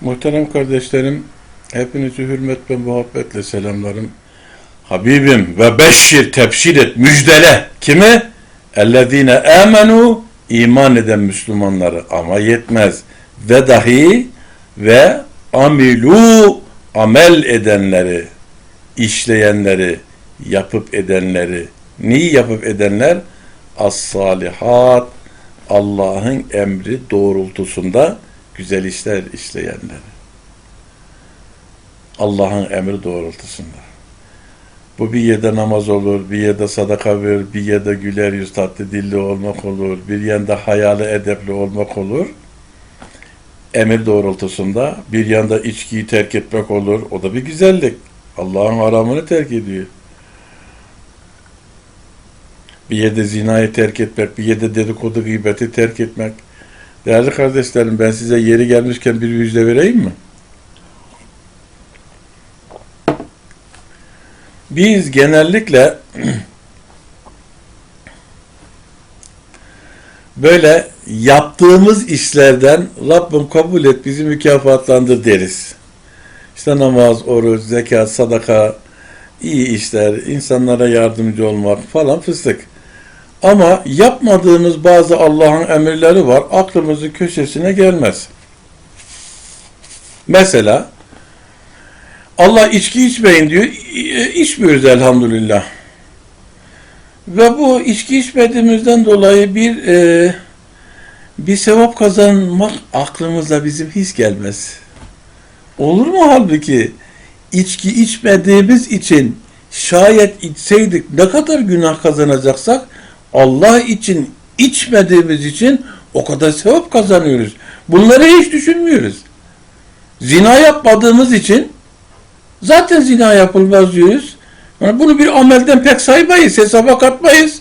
Muhterem kardeşlerim, hepinizi hürmet ve muhabbetle selamlarım. Habibim ve beşşir tebşir et, müjdele. Kimi? Ellezine amenu iman eden Müslümanları ama yetmez. Ve dahi ve amilu amel edenleri, işleyenleri, yapıp edenleri. Neyi yapıp edenler? As-salihat, Allah'ın emri doğrultusunda güzel işler işleyenleri. Allah'ın emri doğrultusunda. Bu bir yerde namaz olur, bir yerde sadaka verir, bir yerde güler yüz tatlı dilli olmak olur, bir yanda hayalı edepli olmak olur. Emir doğrultusunda bir yanda içkiyi terk etmek olur. O da bir güzellik. Allah'ın haramını terk ediyor. Bir yerde zinayı terk etmek, bir yerde dedikodu gıybeti terk etmek. Değerli kardeşlerim ben size yeri gelmişken bir müjde vereyim mi? Biz genellikle böyle yaptığımız işlerden Rabbim kabul et bizi mükafatlandır deriz. İşte namaz, oruç, zekat, sadaka, iyi işler, insanlara yardımcı olmak falan fıstık. Ama yapmadığımız bazı Allah'ın emirleri var. Aklımızın köşesine gelmez. Mesela Allah içki içmeyin diyor. İçmiyoruz elhamdülillah. Ve bu içki içmediğimizden dolayı bir e, bir sevap kazanmak aklımıza bizim hiç gelmez. Olur mu halbuki içki içmediğimiz için şayet içseydik ne kadar günah kazanacaksak Allah için içmediğimiz için o kadar sevap kazanıyoruz. Bunları hiç düşünmüyoruz. Zina yapmadığımız için zaten zina yapılmaz diyoruz. Yani bunu bir amelden pek saymayız, hesaba katmayız.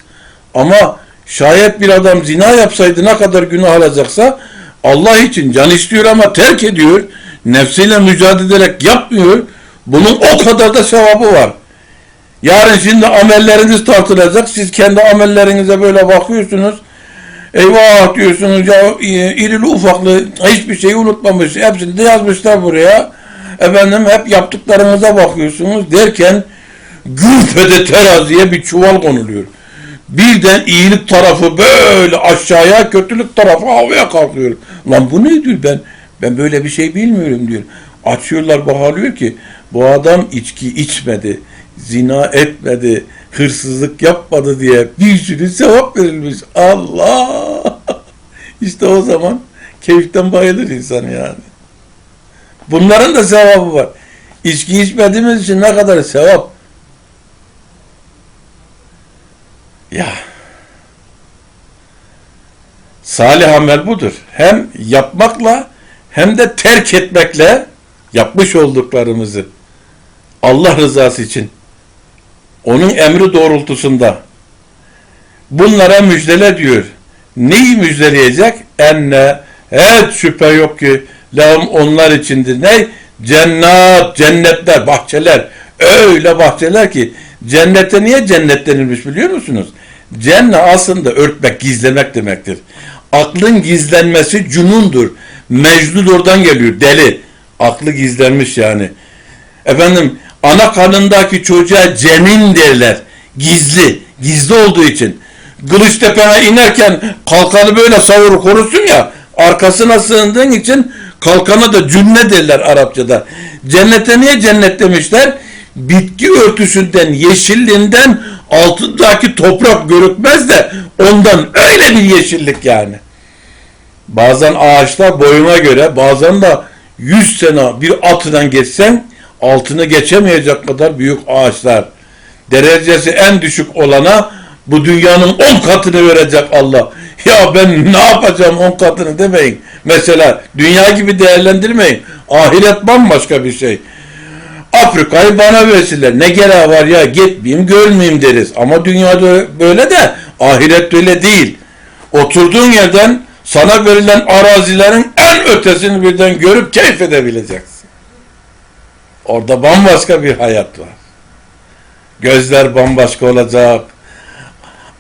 Ama şayet bir adam zina yapsaydı ne kadar günah alacaksa Allah için can istiyor ama terk ediyor. Nefsiyle mücadele ederek yapmıyor. Bunun o kadar da sevabı var. Yarın şimdi amelleriniz tartılacak. Siz kendi amellerinize böyle bakıyorsunuz. Eyvah diyorsunuz ya e, irili ufaklı hiçbir şeyi unutmamış. Hepsini de yazmışlar buraya. Efendim hep yaptıklarınıza bakıyorsunuz derken gürfede teraziye bir çuval konuluyor. Birden iyilik tarafı böyle aşağıya, kötülük tarafı havaya kalkıyor. Lan bu ne diyor ben? Ben böyle bir şey bilmiyorum diyor. Açıyorlar bakalıyor ki bu adam içki içmedi, zina etmedi, hırsızlık yapmadı diye bir sürü sevap verilmiş. Allah! İşte o zaman keyiften bayılır insan yani. Bunların da sevabı var. İçki içmediğimiz için ne kadar sevap. Ya. Salih amel budur. Hem yapmakla hem de terk etmekle yapmış olduklarımızı Allah rızası için onun emri doğrultusunda bunlara müjdele diyor. Neyi müjdeleyecek? Enne evet şüphe yok ki lahum onlar içindir. Ne? Cennet, cennetler, bahçeler. Öyle bahçeler ki cennete niye cennet denilmiş biliyor musunuz? Cennet aslında örtmek, gizlemek demektir. Aklın gizlenmesi cunundur. Mecnun oradan geliyor, deli. Aklı gizlenmiş yani. Efendim ana karnındaki çocuğa cenin derler. Gizli. Gizli olduğu için. Kılıçtepe'ye inerken kalkanı böyle savur korusun ya arkasına sığındığın için kalkana da cünne derler Arapçada. Cennete niye cennet demişler? Bitki örtüsünden, yeşilliğinden altındaki toprak görükmez de ondan öyle bir yeşillik yani. Bazen ağaçlar boyuna göre bazen de 100 sene bir altından geçsen altını geçemeyecek kadar büyük ağaçlar. Derecesi en düşük olana bu dünyanın 10 katını verecek Allah. Ya ben ne yapacağım 10 katını demeyin. Mesela dünya gibi değerlendirmeyin. Ahiret bambaşka bir şey. Afrika'yı bana versinler. Ne gereği var ya gitmeyeyim görmeyeyim deriz. Ama dünyada böyle de ahiret öyle değil. Oturduğun yerden sana verilen arazilerin en ötesini birden görüp keyif edebileceksin. Orada bambaşka bir hayat var. Gözler bambaşka olacak.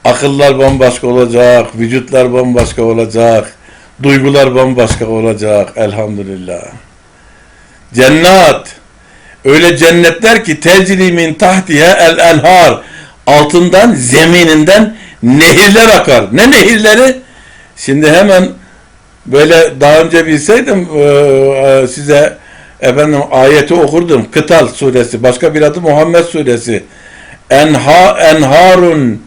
Akıllar bambaşka olacak. Vücutlar bambaşka olacak. Duygular bambaşka olacak. Elhamdülillah. Cennet. Öyle cennetler ki tecrimin tahtihe el enhar. Altından, zemininden nehirler akar. Ne nehirleri? Şimdi hemen böyle daha önce bilseydim e, e, size efendim ayeti okurdum. Kıtal suresi. Başka bir adı Muhammed suresi. Enha enharun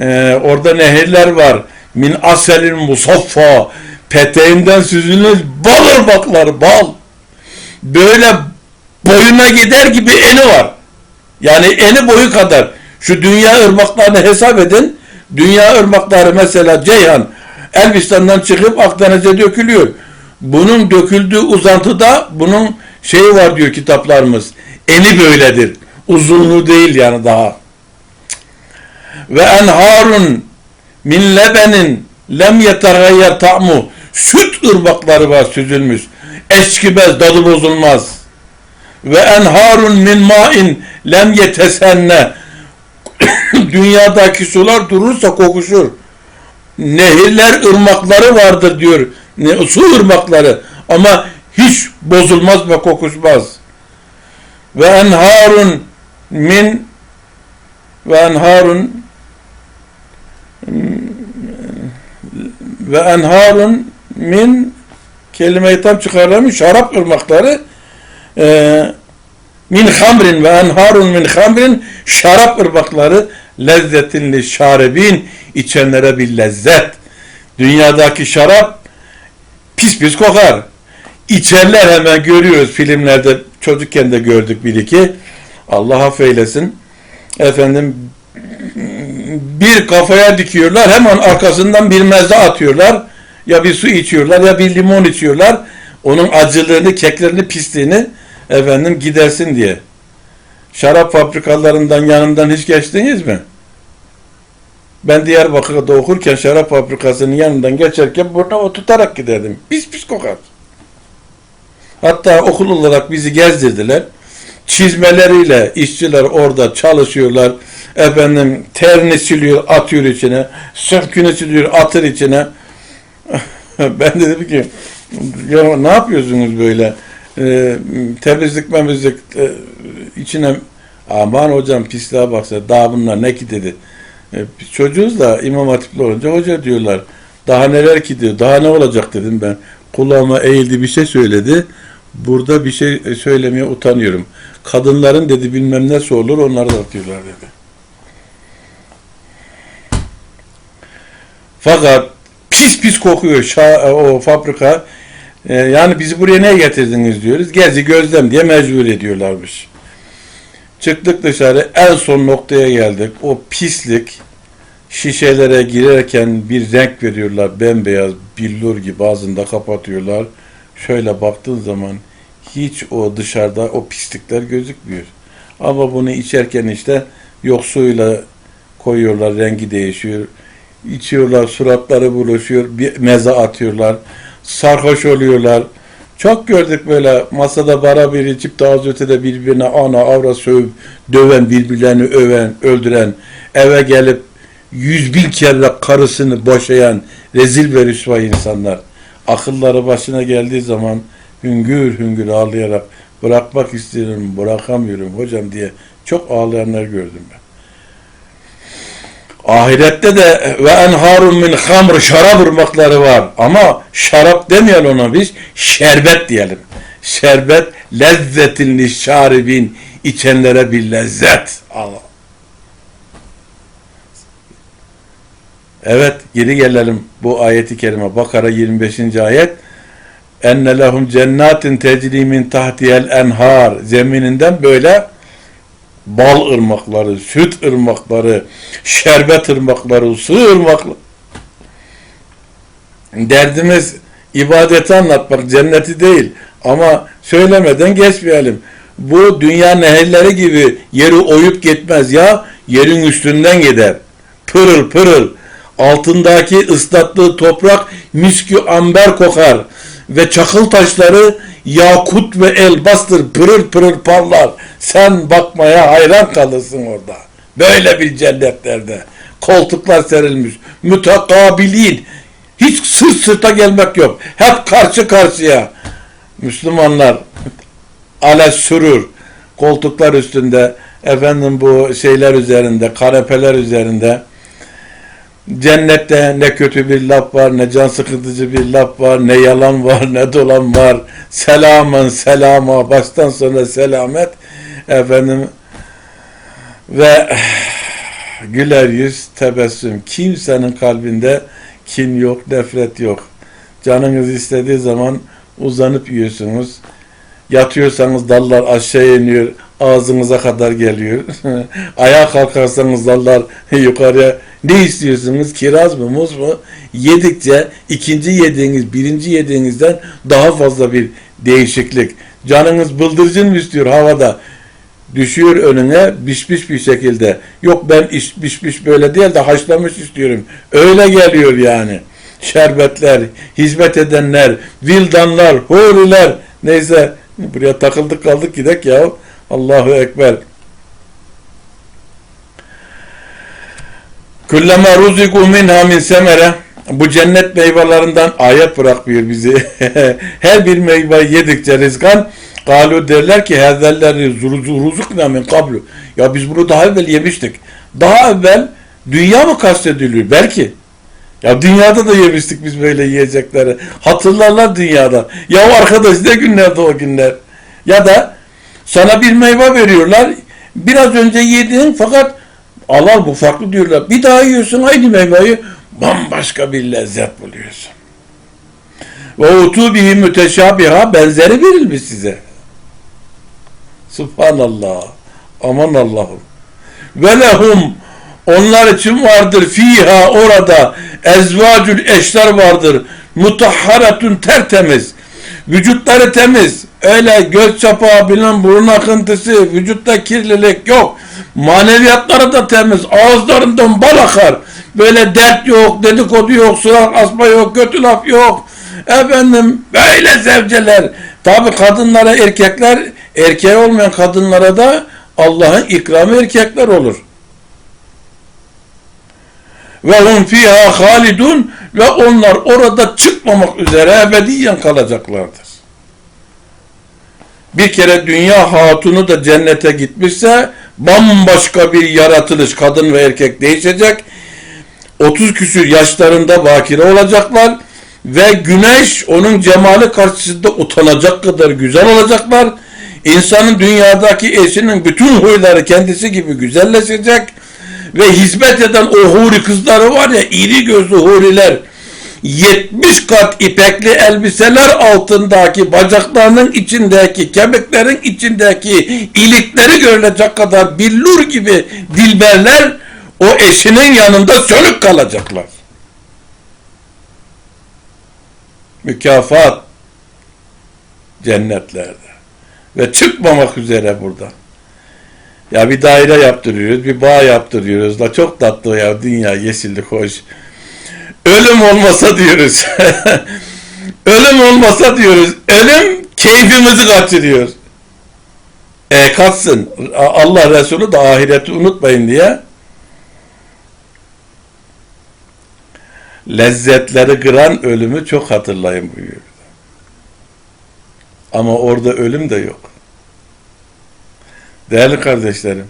e, orada nehirler var. Min aselin musaffa peteğinden süzülmüş bal ırmakları bal. Böyle boyuna gider gibi eni var. Yani eni boyu kadar. Şu dünya ırmaklarını hesap edin. Dünya ırmakları mesela Ceyhan Elbistan'dan çıkıp Akdeniz'e dökülüyor. Bunun döküldüğü uzantıda bunun şeyi var diyor kitaplarımız. Eni böyledir. Uzunluğu değil yani daha. Ve enharun min lebenin lem yetergayyer ta'mu süt ırmakları var süzülmüş. Eşkibez tadı bozulmaz. Ve enharun min ma'in lem yetesenne dünyadaki sular durursa kokuşur. Nehirler, ırmakları vardır diyor. Ne, su ırmakları ama hiç bozulmaz ve kokuşmaz. Ve enharun min ve enharun ve enharun min kelimeyi tam çıkarlamış şarap ırmakları e, min hamrin ve enharun min hamrin şarap ırmakları lezzetinli şaribin içenlere bir lezzet. Dünyadaki şarap pis pis kokar. İçerler hemen görüyoruz filmlerde çocukken de gördük bir iki. Allah affeylesin. Efendim bir kafaya dikiyorlar hemen arkasından bir meze atıyorlar. Ya bir su içiyorlar ya bir limon içiyorlar. Onun acılığını, keklerini, pisliğini efendim gidersin diye. Şarap fabrikalarından yanından hiç geçtiniz mi? Ben Diyarbakır'da okurken şarap fabrikasının yanından geçerken burna o tutarak giderdim. Pis pis kokar. Hatta okul olarak bizi gezdirdiler. Çizmeleriyle işçiler orada çalışıyorlar. Efendim terini siliyor, atıyor içine. Sörkünü siliyor, atır içine. ben de dedim ki ya ne yapıyorsunuz böyle? Ee, temizlik memizlik e, içine aman hocam pisliğe baksa daha bunlar ne ki dedi. E, çocuğuz da imam hatipli olunca hoca diyorlar. Daha neler ki diyor. Daha ne olacak dedim ben. Kulağıma eğildi bir şey söyledi. Burada bir şey söylemeye utanıyorum. Kadınların dedi bilmem ne sorulur onları da atıyorlar dedi. Fakat pis pis kokuyor şa- o fabrika. E, yani bizi buraya ne getirdiniz diyoruz. Gezi gözlem diye mecbur ediyorlarmış. Çıktık dışarı en son noktaya geldik. O pislik şişelere girerken bir renk veriyorlar. Bembeyaz billur gibi ağzında kapatıyorlar. Şöyle baktığın zaman hiç o dışarıda o pislikler gözükmüyor. Ama bunu içerken işte yok suyla koyuyorlar rengi değişiyor. İçiyorlar suratları buluşuyor. Bir meze atıyorlar. Sarhoş oluyorlar. Çok gördük böyle masada bara bir içip daha az ötede birbirine ana avra sövüp döven, birbirlerini öven, öldüren, eve gelip yüz bin kere karısını boşayan rezil ve rüsva insanlar. Akılları başına geldiği zaman hüngür hüngür ağlayarak bırakmak istiyorum, bırakamıyorum hocam diye çok ağlayanlar gördüm ben. Ahirette de ve enharun min hamr şarap ırmakları var. Ama şarap demeyelim ona biz. Şerbet diyelim. Şerbet lezzetin şaribin içenlere bir lezzet. Allah. Evet geri gelelim bu ayeti kerime. Bakara 25. ayet. Enne lehum cennatin tecri min tahtiyel enhar. Zemininden böyle bal ırmakları, süt ırmakları, şerbet ırmakları, su ırmakları. Derdimiz ibadeti anlatmak, cenneti değil. Ama söylemeden geçmeyelim. Bu dünya nehirleri gibi yeri oyup gitmez ya, yerin üstünden gider. Pırıl pırıl. Altındaki ıslattığı toprak miskü amber kokar ve çakıl taşları yakut ve elbastır pırıl pırıl parlar. Sen bakmaya hayran kalırsın orada. Böyle bir cennetlerde. Koltuklar serilmiş. Mütekabilin. Hiç sırt sırta gelmek yok. Hep karşı karşıya. Müslümanlar ala sürür koltuklar üstünde efendim bu şeyler üzerinde kanepeler üzerinde cennette ne kötü bir laf var ne can sıkıntıcı bir laf var ne yalan var ne dolan var. Selamın selama baştan sona selamet. Efendim ve güler yüz tebessüm. Kimsenin kalbinde kin yok nefret yok. Canınız istediği zaman uzanıp yiyorsunuz. Yatıyorsanız dallar aşağı iniyor, ağzınıza kadar geliyor. Ayağa kalkarsanız dallar yukarıya. Ne istiyorsunuz? Kiraz mı, muz mu? Yedikçe ikinci yediğiniz, birinci yediğinizden daha fazla bir değişiklik. Canınız bıldırcın mı istiyor havada? Düşüyor önüne bişmiş bir şekilde. Yok ben iş, bişmiş böyle değil de haşlamış istiyorum. Öyle geliyor yani. Şerbetler, hizmet edenler, vildanlar, huriler, neyse Buraya takıldık kaldık gidek ya. Allahu Ekber. Kullama ruziku minha min semere bu cennet meyvelerinden ayet bırakmıyor bizi. Her bir meyveyi yedikçe rizkan galu derler ki hezelleri ruzukna min kablu. Ya biz bunu daha evvel yemiştik. Daha evvel dünya mı kastediliyor? Belki. Ya dünyada da yemiştik biz böyle yiyecekleri. Hatırlarlar dünyada. Ya arkadaş ne günlerdi o günler. Ya da sana bir meyve veriyorlar. Biraz önce yediğin fakat al al bu farklı diyorlar. Bir daha yiyorsun aynı meyveyi bambaşka bir lezzet buluyorsun. Ve utu bihi müteşabiha benzeri verilmiş size. Subhanallah. Aman Allah'ım. Ve lehum onlar için vardır fiha orada ezvacül eşler vardır. Mutahharatun tertemiz. Vücutları temiz. Öyle göz çapağı bilen burun akıntısı, vücutta kirlilik yok. Maneviyatları da temiz. Ağızlarından bal akar. Böyle dert yok, dedikodu yok, surak asma yok, kötü laf yok. Efendim böyle zevceler. Tabi kadınlara erkekler, erkeği olmayan kadınlara da Allah'ın ikramı erkekler olur ve hum fiha halidun ve onlar orada çıkmamak üzere ebediyen kalacaklardır. Bir kere dünya hatunu da cennete gitmişse bambaşka bir yaratılış kadın ve erkek değişecek. 30 küsür yaşlarında bakire olacaklar ve güneş onun cemali karşısında utanacak kadar güzel olacaklar. İnsanın dünyadaki eşinin bütün huyları kendisi gibi güzelleşecek ve hizmet eden o huri kızları var ya iri gözlü huriler 70 kat ipekli elbiseler altındaki bacaklarının içindeki kemiklerin içindeki ilikleri görülecek kadar billur gibi dilberler o eşinin yanında sönük kalacaklar. Mükafat cennetlerde ve çıkmamak üzere burada. Ya bir daire yaptırıyoruz, bir bağ yaptırıyoruz da çok tatlı ya dünya yeşillik hoş. Ölüm olmasa diyoruz. Ölüm olmasa diyoruz. Ölüm keyfimizi kaçırıyor. E kaçsın. Allah Resulü de ahireti unutmayın diye lezzetleri kıran ölümü çok hatırlayın buyuruyor. Ama orada ölüm de yok. Değerli kardeşlerim,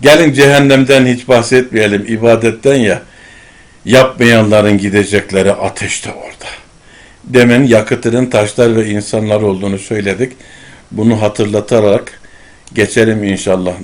gelin cehennemden hiç bahsetmeyelim, ibadetten ya. Yapmayanların gidecekleri ateşte orada. Demin yakıtının taşlar ve insanlar olduğunu söyledik. Bunu hatırlatarak geçelim inşallah